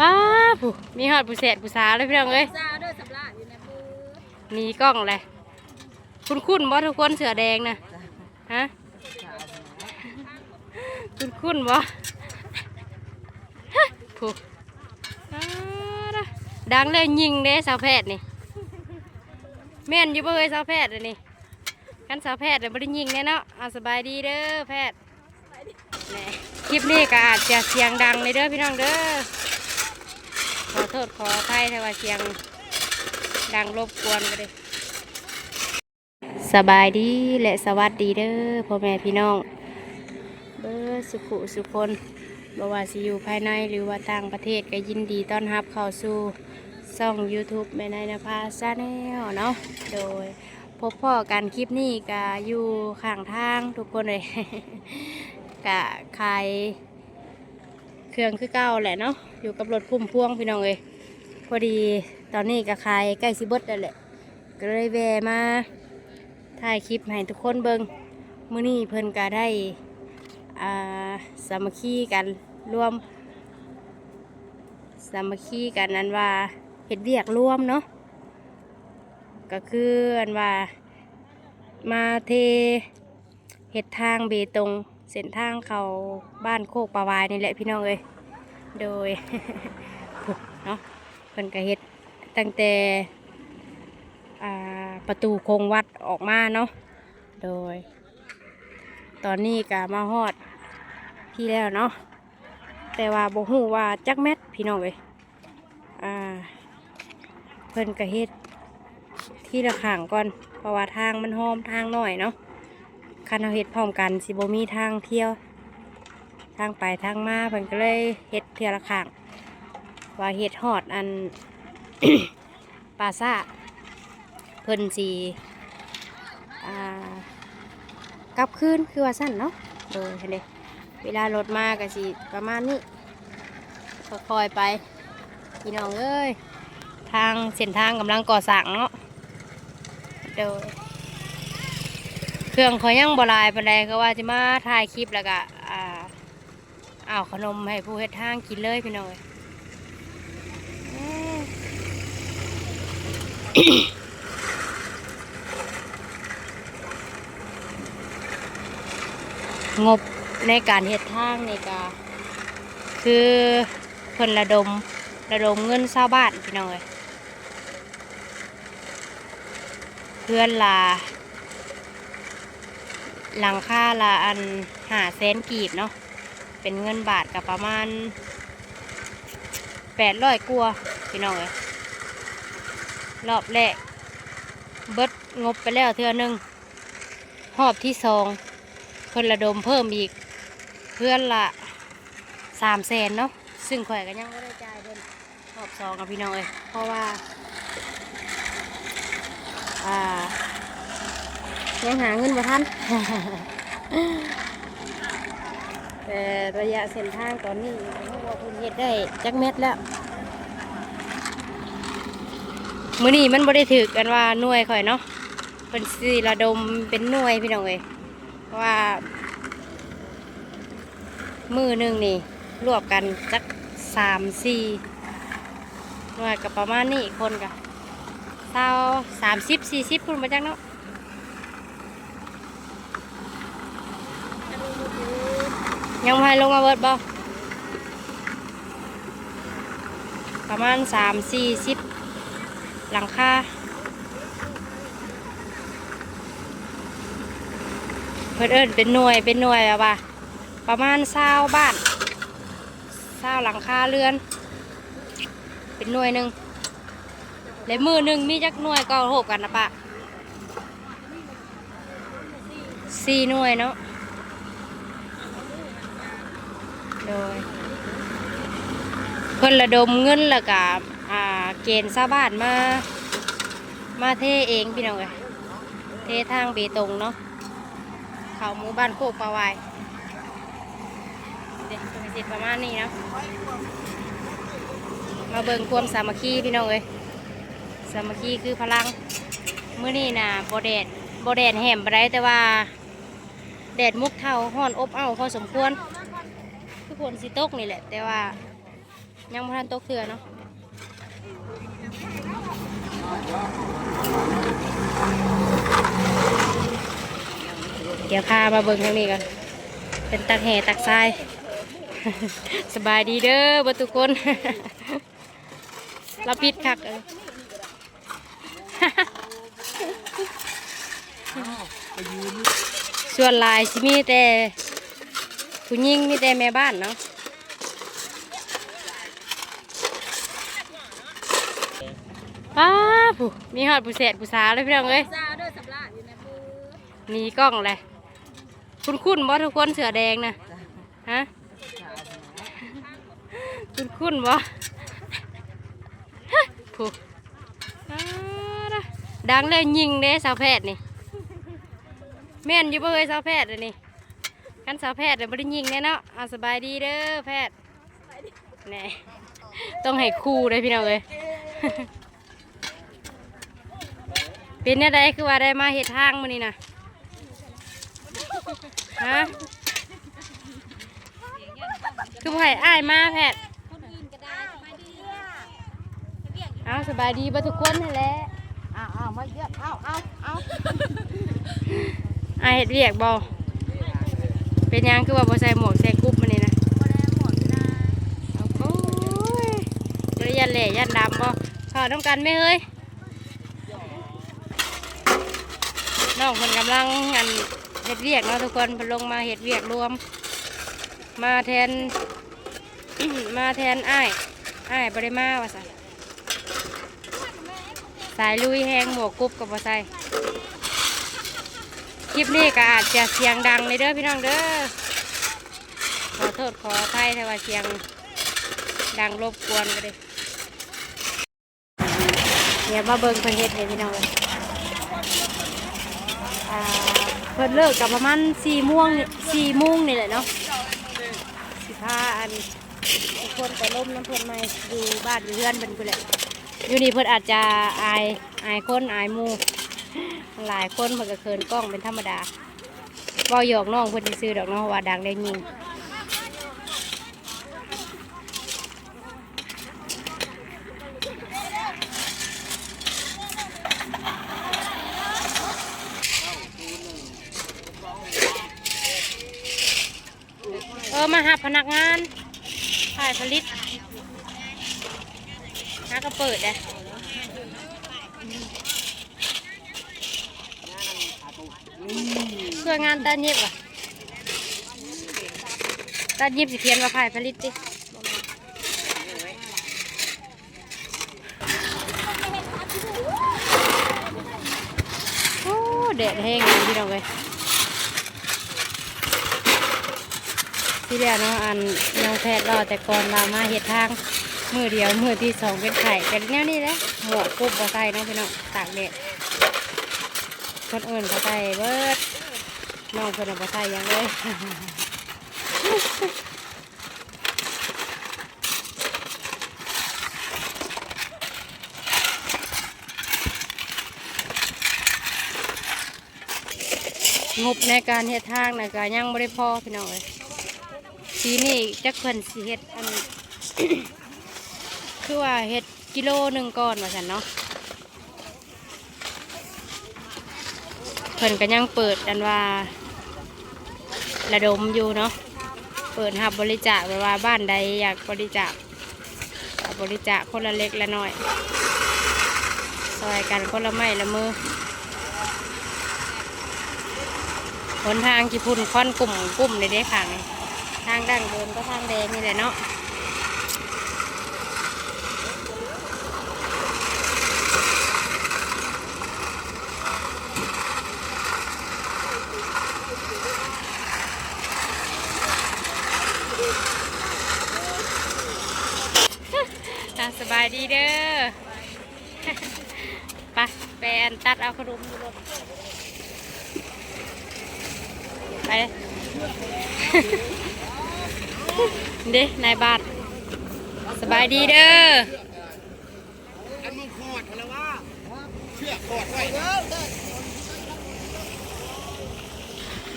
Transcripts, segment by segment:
ป้าผู้มีหอดผู้เศษผู้สาวเลยพี่น้องเอ้ยซาเด้อสำลาอยู่ในมือมีกล้องเลยคุณคุณบ่ทุกคนเสือแดงนะฮะคุณคุณบ่ผู้อ้าล่ะดังเลยยิงเด้สาวแพทย์นี่แม่นอยู่บ่เอ้ยสาวแพทย์เลยนี่กันสาวแพทย์เลยบ่ได้ยิงแน่เนาะเอาสบายดีเด้อแพทย์แหน่คลิปนี้ก็อาจจะเสียงดังเลยเด้อพี่น้องเด้อ ขอโทษขออภัยถ้าว่าเสียงดังรบกวนก็เลยสบายดีและสวัสดีเด้อพ่อแม่พี่น้อง เบอร์สุขุสุคนบ่ว่าสิอยู่ภายในหรือว่าต่างประเทศก็ยินดีต้อนรับเข้าสู่ช่อง YouTube แม่นายนภาซาแนลเนาะโดยพบพ่อกันคลิปนี้ก็อยู่ข้างทางทุกคนเลยกะขาย เครื่องคือเก่าแหละเนาะอยู่กับรถพุ่มพวงพี่น้องเอ้ยพอดีตอนนี้ก็ขายใกล้สิบดแล้วแหละก็เลยแวะมาถ่ายคลิปให้ทุกคนเบิงมื้อนี้เพิ่นก็ได้อ่าสามัคคีกันร่วมสามัคคีกันนั้นว่าเฮ็ดเวียกร่วมเนาะก็คืออันว่ามาเทเฮ็ดทางเบตง เส้นทางเขาบ้านโคกปลาวายนี่แหละพี่น้องเอ้ยโดยเนาะเพิ่นก็เฮ็ดตั้งแต่ประตูโคงวัดออกมาเนาะโดย ตอนนี้ก็มาฮอดพี่แล้วเนาะแต่ว่าบ่ฮู้ว่าจักแมตพี่น้องเอ้ยอ่าเพิ่นก็เฮ็ดที่ละข้างก่อนเพราะว่าทางมันหอมทางหน่อยเนาะ คันเราเฮ็ดพร้อมกันสิบ่มีทางเที่ยว ทางไปทางมาเพิ่นก็เลยเฮ็ดเที่ยวละข้างว่าเฮ็ดฮอดอันปลาซ่าเพิ่นสีกลับคืนคือว่าสั้นเนาะโดยเห็นเด้เวลารถมาก็สิประมาณนี้ค่อยๆไปพี่น้องเอ้ย ทางเส้นทางกำลังก่อสร้างเนาะโดย เครื่องเขายังบลายปานใดก็ว่าจะมาถ่ายคลิปแล้วก็อ่าเอาขนมให้ผู้เฮ็ดทางกินเลยพี่น้อยงบในการเฮ็ดทางนี่ก็คือเพิ่นระดมระดมเงินชาวบ้านพี่น้อยเพื่อนลา หลังค่าละอันหาแสนกีบเนาะเป็นเงินบาทกับประมาณแปดร้อยกัวพี่น้องเอ้ยรอบแรกเบิดงบไปแล้วเทือหนึงรอบที่สองเพิ่นระดมเพิ่มอีกเพื่อนละสามแสนเนาะซึ่งข่อยก็ยังไม่ได้จ่ายเพิ่นรอบสองกับพี่น้องเอ้ยเพราะว่าอ่า ยังหาเงินมาทันแต่ระยะเส้นทางตอนนี้เขาบอกเพิ่นเฮ็ดได้จักเม็ดแล้วมื้อนี้มันบ่ได้ถือกันว่าหน่วยข่อยเนาะเป็นสีระดมเป็นหน่วยพี่น้องเอ้ยว่า มือหนึ่งนี่ รวบกันจักสามสี่หน่วยกับประมาณนี้คนกะเท่าสามสิบสี่สิบคุณมาจักเนาะ ยังพายลงมาเบิดบ่ประมาณสามสี่สิบหลังคาเพิ่นเอิ้นเป็นหน่วยเป็นหน่วยแบบว่า ประมาณเศร้าบ้านเศร้าหลังคาเรือน เป็นหน่วยหนึ่งและมือหนึ่งมีจักหน่วยก็โหบกันนะปะสี่หน่วยเนาะ โดย เพิ่นระดมเงินแล้วก็อ่าเกณฑ์ชาวบ้านมา มาเทเองพี่น้องเอ้ยเททางเบตงเนาะเขาหมู่บ้านโคกปลาวายเด็กเป็นสิประมาณนี้เนาะมาเบิ่งความสามัคคีพี่น้องเอ้ยสามัคคีคือพลังเมื้อนี้น่ะบ่แดดบ่แดดแหมบ่ได้แต่ว่า แดดมุกเท่าห้อนอบอ้าวพอสมควร คือฝนสิตกนี่แหละ แต่ว่ายังบ่ทันตกเถื่อเนาะเดี๋ยวพามาเบิ่งทางนี้กันเป็นตักแห่ตักทราย สบายดีเด้อเบ่ทุกคน เราปิดคักเออส่วนหลายสิมีแต่ ผู้หญิงมีแต่แม่บ้านเนาะป้าผู้มีหอดผู้เศษผู้สาวเลยพี่น้องเอ้ยจ้าเด้อสำลาอยู่นะปูมีกล้องเลยคุณคุณบ่ทุกคนเสือแดงนะฮะคุณคุณบ่ผู้อ้าล่ะดังแล้วยิงเด้สาวแพทย์นี่แม่นอยู่บ่เอ้ยสาวแพทย์อันนี่ กันสาวแพทย์เดี๋ยวบ่ได้ยิงแน่เนาะเอาสบายดีเด้อแพทย์แหน่ต้องให้ครูเลยพี่น้องเอ้ยเป็นอะไรคือว่าได้มาเฮ็ดทางมื้อนี้นะฮะคือบ่ให้อ้ายมาแพทย์คนอื่นก็ได้สบายดีเอาสบายดีบ่ทุกคนนั่นแหละอ้าวอ้าวมาเยอะอ้าวอ้าวอ้าวอ้ายเฮ็ดเวียกบ่ เป็นหยังคือว่าบ่ใส่หมวกใส่กรุ๊ปมื้อนี้นะบ่ได้หมดนะโอ้ยบริยันแหล่ยันดำบ่ขอต้องกันไหมเฮ้ยน้องคนกำลังงานเฮ็ดเวียกเนาะทุกคนเพนลงมาเฮ็ดเวียกรวม มาแทน มาแทนอ้ายอ้ายบริมาว่าสันสายลุยแหงหมวกกรุ๊บกับบ่ใส่ คลิปนี้ก็อาจจะเสียงดังเลยเด้อพี่น้องเด้อ ขอโทษขออภัยถ้าว่าเสียงดังรบกวนก็เลยเดี๋ยวมาเบิ่งเพิ่นเฮ็ดให้พี่น้องเลยเพิ่นเลิกกับประมาณสี่โมงนี่สี่โมงนี่แหละเนาะสิพาอันคนไปล้มน้ำเพิ่นมาอยู่บ้านอยู่เพื่อนเพิ่นไปแหละอยู่นี่เพิ่นอาจจะอายอายคนอายมู่ หลายคนเพิ่นก็เคินกล้องเป็นธรรมดาเว่าหยอกน้องเพิ่นซื้อดอกเนาะว่าดังได้ยิงเออมาหาพนักงานถ่ายผลิตหาก็เปิดเลย พื่องานตาเย็บอะตาเย็บสิเทียนว่าถ่ายผลิตดิโอ้แดดแห้งเลยพี่น้องเลยที่เดียวเนาะอันน้องแพทย์รอแต่ก่อนมามาเห็ดทางมือเดียวมือที่สองเป็นไข่กันแนวนี้แหละหมวกุบบอใส่เนาะพี่น้องตากแดดคนอื่นเขาใส่เบิด น้องเพิ่อาบอใส่หยังเลยงบในการเฮ็ดทางนะก็ยังไม่ได้พอพี่น้องเลยปีนี้จักเพิ่นสิเฮ็ดอัน คือว่าเฮ็ดกิโลหนึ่งก่อนว่าซั่นเนาะเพิ่นก็ยังเปิดอันว่า ระดมอยู่เนาะเปิดหับบริจาคไปว่าบ้านใดอยากบริจาคบริจาคคนละเล็กละน้อยซอยกันคนละไม้ละมือหนทางกี่พุ่นค่อนกลุ่มกลุ่มในเด้ผังทางดั้งเดิมก็ทางแดงนี่แหละเนาะสบายดีเด้อ ไปแปน ตัดเอาขนมอยู่รถไปเลยเด้นายบาทสบายดีเด้ออันมึงขอดแล้วว่าเชือกขอดไว้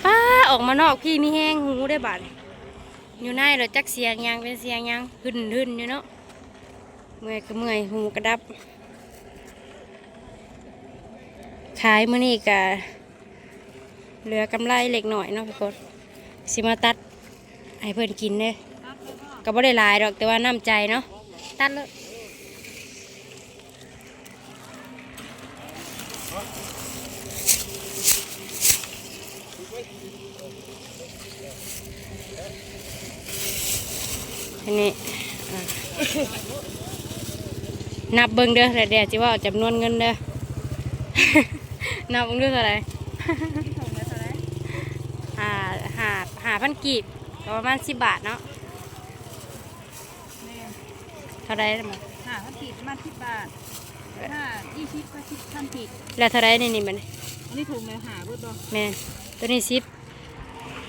ป้าออกมานอกพี่มีแห้งหูได้บาดอยู่ในเรอจักเสียงยังเป็นเสียงยังหึนหึนอยู่เนาะเมื่อยก็เมื่อยหูกระดับ ขายมื้อนี้ก็เหลือกำไรเล็กหน่อยเนาะพี่กดสิมาตัดให้เพื่อนกินเด้ก็บ่ได้หลายดอกแต่ว่าน้ำใจเนาะตัดเลยอันนี้อ่นับเบิ่งเด้อแต่เดี๋ยวจิว่าจำนวนเงินเด้อ นับเบิ่งเด้อเท่าไหร่หาหาหาพันกีบก็ประมาณสิบบาทเนาะเท่าไรล่ะมันค่ะเขาผิดมาที่บาทถ้ายี่สิบก็ชิดทำผิดแล้วเท่าไรนี่นี่มันอันนี้ถูกเลยหาเบิดดอกแม่นตัวนี้สิบ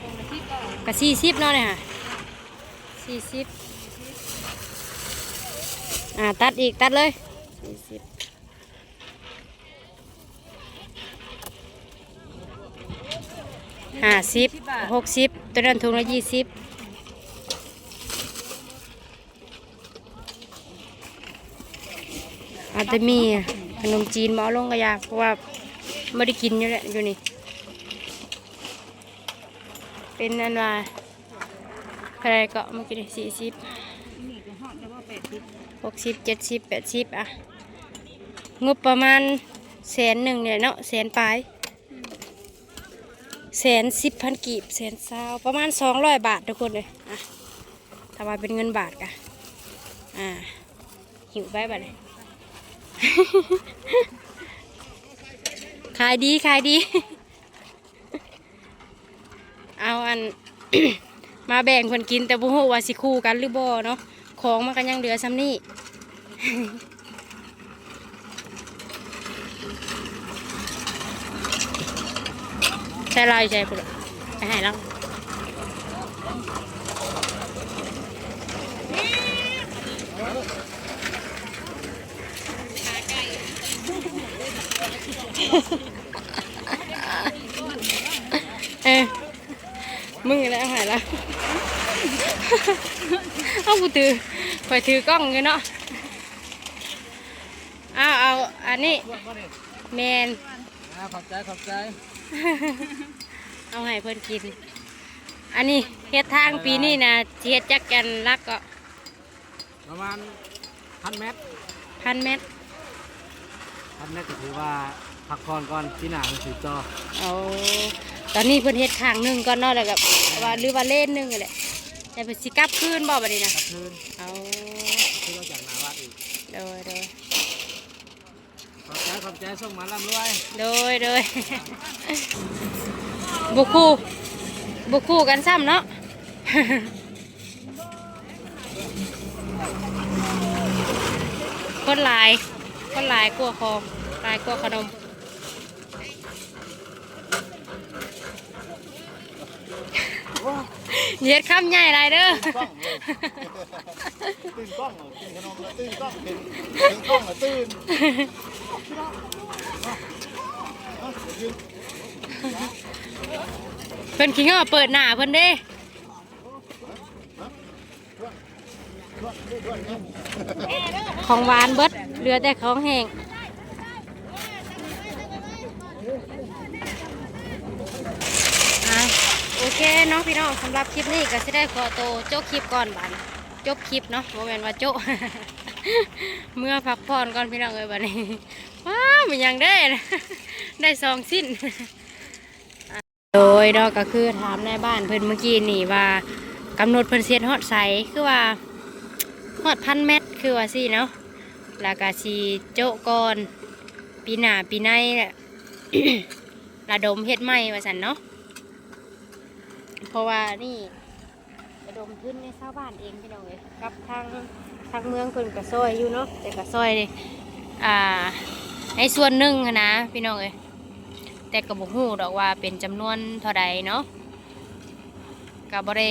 ตรงละที่ก็กับสี่สิบเนาะเนี่ยค่ะสี่สิบอ่าตัดอีกตัดเลยสี่สิบ ห้าสิบหกสิบตัวนั้นถุงละยี่สิบอาจจะมีขนมจีนหมอลงกระยาเพราะว่าไม่ได้กินอยู่แหละอยู่นี่ เป็นนันว่าอะไรก็เมื่อกี้สี่สิบหอดแล้วว่าแปดสิบหกสิบเจ็ดสิบแปดสิบอะ งบประมาณแสนหนึ่งเนี่ยเนาะแสนปลาย แสนสิบพันกีบแสนซาวประมาณสองร้อยบาททุกคนเลยอะถ้าว่าเป็นเงินบาทกะอ่า หิวไปบัดเลยขายดีขายดี เอาอัน มาแบ่งคนกินแต่บุหูว่าสิคู่กันหรือบ่เนาะของมันก็ยังเหลือซ้ำนี่ ใช่เราใช่ปุ๊บไปให้เราเออมึงอะไรเอาใหายแล้วเอากูถือคอยถือกล้องอยู่เนาะเอาเอาอันนี้แมนขอบใจ ขอบใจ เอาให้เพิ่นกิน อันนี้เฮ็ดทางปีนี้นะสิเฮ็ดจักกันรักก็ประมาณพันเมตรพันเมตรพันเมตรก็ถือว่าพักก่อนก่อนที่หนามันถือจอเอาตอนนี้เพิ่นเฮ็ดข้างหนึงก่อนเนาะแล้วก็ว่าหรือว่าเล่นหนึงนั่นแหละแต่เพิ่นสิกลับคืนบ่บัดนี้นะกลับคืนเอาคือว่าจากนาวัดอีกโดยโดย ขอบใจขอบใจส่งมาลำรวยโดยโดยบุคู่บุคู่กันซ้ำเนาะคนหลายคนหลายกลัวของหลายกลัวขนมเหยียดคำใหญ่ไรเด้อตื่นกล้องตื่นขนมตื่นกล้องตื่นตื่นกล้องตื่น เพิ่นคิงเอาเปิดหน้าเพิ่นเด้ของหวานเบิดเหลือแต่ของแห้งโอเคเนาะพี่น้องสำหรับคลิปนี้ก็สิได้ขอโตโจกคลิปก่อนบานจบคลิปเนาะโมเมนว่าโจเมื่อพักผ่อนก่อนพี่น้องเอ้ยบัดนี้ ว้าวมันยังได้ได้สองสิ้น โดยดอกก็คือถามในบ้านเพิ่นเมื่อกี้นี่ว่ากำหนดเพิ่นเสียดฮอดใสคือว่าฮอดพันเมตรคือว่าสิเนาะแล้วก็สีโจก่อนปีหน้าปีในระดมเฮ็ดใหม่ว่าซั่นเนาะเพราะว่านี่ระดมทุนในชาวบ้านเองพี่น้องเอ้ยกับทางทางเมืองเพิ่นก็ซอยอยู่เนาะแต่ก็ซอยอ่า ในส่วนหนึ่งกันนะพี่น้องเอ้ยแต่ก็บ่ฮู้ดอกว่าเป็นจำนวนเท่าใดเนาะก็บ่ได้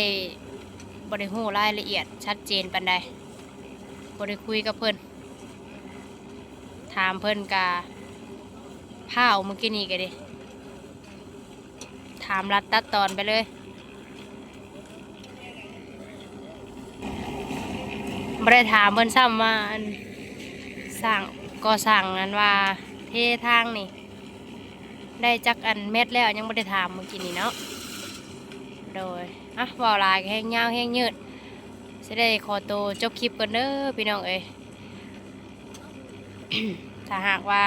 บ่ได้ฮู้รายละเอียดชัดเจนปานใดบ่ได้คุยกับเพิ่นถามเพิ่นกะพาวเมื่อกี้นี้ก็ดิถามรัดตัดตอนไปเลยบ่ได้ถามเพิ่นซ้ำว่านสั่ง ก็สั่งนั้นว่าเททางนี่ ได้จักอันเม็ดแล้วยังไม่ได้ถามเมื่อกี้นี่เนาะโดยอะว่าลายแห้งยาวแห้งยืดจะได้ขอตัวจบคลิปกันเด้อพี่น้องเอ้ยถ้าหากว่า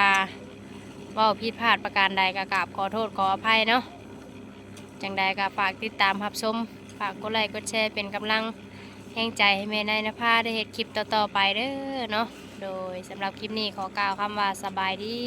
ว่าผิดพลาดประการใดก็กราบขอโทษขออภัยเนาะจังใดก็ฝากติดตามรับชมฝากกดไลค์กดแชร์เป็นกำลังแห่งใจให้แม่นายนภาได้เห็ดคลิปต่อๆไปเด้อเนาะ โดยสำหรับคลิปนี้ขอกล่าวคำว่าสบายดี